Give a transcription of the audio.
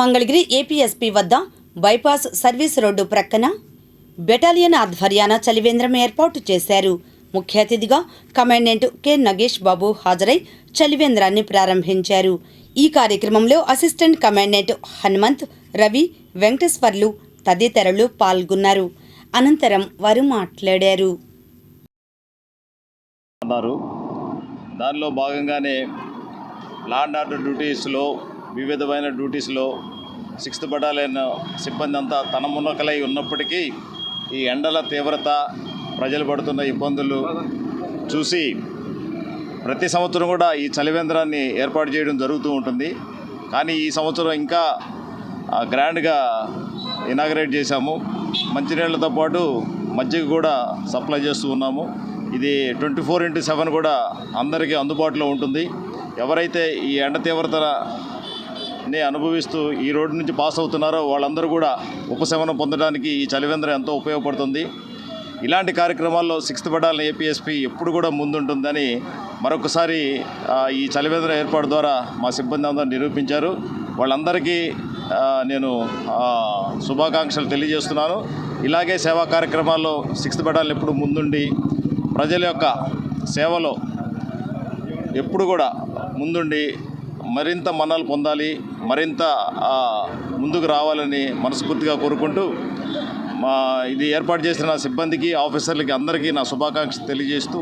Mangalagiri APSP వద్ద bypass service road ప్రక్కన battalion ఆధ్వర్యాన చలివేంద్రం ఏర్పాటు చేశారు. ముఖ్య అతిథిగా కమాండెంట్ కె నగేష్ బాబు హాజరై చలివేంద్రాన్ని ప్రారంభించారు. ఈ కార్యక్రమంలో అసిస్టెంట్ కమాండెంట్ హనుమంత్ రవి వెంకటేశ్వర్లు తదితరులు పాల్గొన్నారు. అనంతరం వారు మాట్లాడారు. దానిలో భాగంగానే లాండ్ ఆర్డర్ డ్యూటీస్లో వివిధమైన డ్యూటీస్లో సిక్స్త్ బటాలియన్ సిబ్బంది అంతా తన మునకలై ఉన్నప్పటికీ ఈ ఎండల తీవ్రత ప్రజలు పడుతున్న ఇబ్బందులు చూసి ప్రతి సంవత్సరం కూడా ఈ చలివేంద్రాన్ని ఏర్పాటు చేయడం జరుగుతూ ఉంటుంది. కానీ ఈ సంవత్సరం ఇంకా గ్రాండ్గా ఇనాగరేట్ చేశాము. మంచినీళ్ళతో పాటు మజ్జిగ కూడా సప్లై చేస్తూ ఉన్నాము. ఇది ట్వంటీ ఫోర్ ఇంటూ సెవెన్ కూడా అందరికీ అందుబాటులో ఉంటుంది. ఎవరైతే ఈ ఎండ తీవ్రత నే అనుభవిస్తూ ఈ రోడ్డు నుంచి పాస్ అవుతున్నారో వాళ్ళందరూ కూడా ఉపశమనం పొందడానికి ఈ చలివేంద్రం ఎంతో ఉపయోగపడుతుంది. ఇలాంటి కార్యక్రమాల్లో సిక్స్త్ బటాలియన్ ఏపీఎస్పీ ఎప్పుడు కూడా ముందుంటుందని మరొకసారి ఈ చలివేంద్ర ఏర్పాటు ద్వారా మా సిబ్బంది అందరూ నిరూపించారు. వాళ్ళందరికీ నేను శుభాకాంక్షలు తెలియజేస్తున్నాను. ఇలాగే సేవా కార్యక్రమాల్లో సిక్స్త్ బటాలియన్ ఎప్పుడు ముందుండి ప్రజల యొక్క సేవలో ఎప్పుడు కూడా ముందుండి మరింత మన్నలు పొందాలి మరింత ముందుకు రావాలని మనస్ఫూర్తిగా కోరుకుంటూ మా ఇది ఏర్పాటు చేసిన సిబ్బందికి ఆఫీసర్లకి అందరికీ నా శుభాకాంక్షలు తెలియజేస్తూ